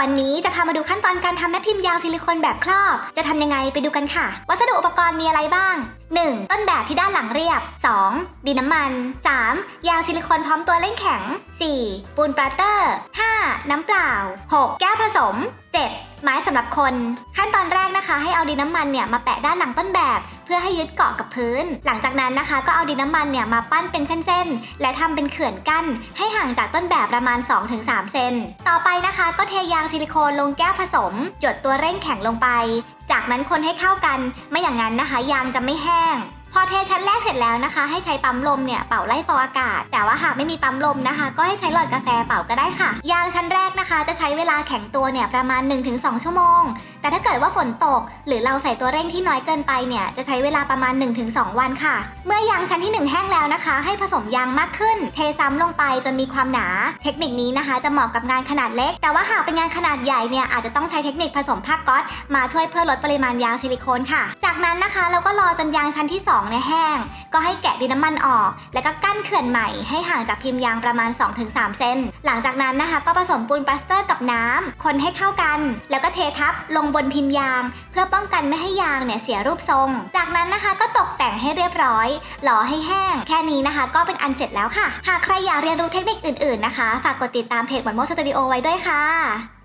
วันนี้จะพามาดูขั้นตอนการทำแม่พิมพ์ยางซิลิโคนแบบครอบ จะทำยังไงไปดูกันค่ะ วัสดุอุปกรณ์มีอะไรบ้าง 1. ต้นแบบที่ด้านหลังเรียบ 2. ดินน้ำมัน 3. ยางซิลิโคนพร้อมตัวเล่นแข็ง 4. ปูนปลาเตอร์ 5. น้ำเปล่า 6. แก้วผสม 7. ไม้สำหรับคน ขั้นตอนแรกนะคะ ให้เอาดินน้ำมันเนี่ยมาแปะด้านหลังต้นแบบ เพื่อให้ยึดเกาะกับพื้น หลังจากนั้นนะคะ ก็เอาดินน้ำมันเนี่ยมาปั้นเป็นเส้นๆ และทำเป็นเขื่อนกั้น ให้ห่างจากต้นแบบประมาณ 2-3 เซน ต่อไปนะคะ ก็เทยางซิลิโคนลงแก้วผสม หยดตัวเร่งแข็งลงไป จากนั้นคนให้เข้ากัน ไม่อย่างนั้นนะคะ ยางจะไม่แห้ง พอเทชั้นแรกเสร็จแล้วนะคะ ให้ใช้ปั๊มลมเนี่ยเป่าไล่ฟองอากาศ แต่ว่าหากไม่มีปั๊มลมนะคะ ก็ให้ใช้หลอดกาแฟเป่าก็ได้ค่ะ ยางชั้นแรกนะคะ จะใช้เวลาแข็งตัวเนี่ยประมาณ 1-2 ชั่วโมง แต่ถ้าเกิดว่าฝนตก หรือเราใส่ตัวเร่งที่น้อยเกินไปเนี่ยจะใช้เวลาประมาณ 1-2 วันค่ะ เมื่อยางชั้นที่ 1 แห้งแล้วนะคะ ให้ผสมยางมากขึ้น เทซ้ำลงไปจนมีความหนา เทคนิคนี้นะคะ จะเหมาะกับงานขนาดเล็ก แต่ว่าหากเป็นงานขนาดใหญ่เนี่ยอาจจะต้องใช้เทคนิคผสมผ้าก๊อตมาช่วยเพื่อลดปริมาณยางซิลิโคนค่ะ จากนั้นนะคะ เราก็รอจนยางชั้นที่ 2เนี่ยแห้ง ก็ให้แกะดินน้ำมันออก แล้วก็กั้นเขื่อนใหม่ให้ห่างจากพิมพ์ยางประมาณ 2-3 เซน หลังจากนั้นนะคะ ก็ผสมปูนปลาสเตอร์กับน้ำคนให้เข้ากัน แล้วก็เททับลงบนพิมพ์ยาง เพื่อป้องกันไม่ให้ยางเนี่ยเสียรูปทรง จากนั้นนะคะก็ตกแต่งให้เรียบร้อย หล่อให้แห้ง แค่นี้นะคะ ก็เป็นอันเสร็จแล้วค่ะ หากใครอยากเรียนรู้เทคนิคอื่นๆนะคะ ฝากกดติดตามเพจหมอนโมสตูดิโอไว้ด้วยค่ะ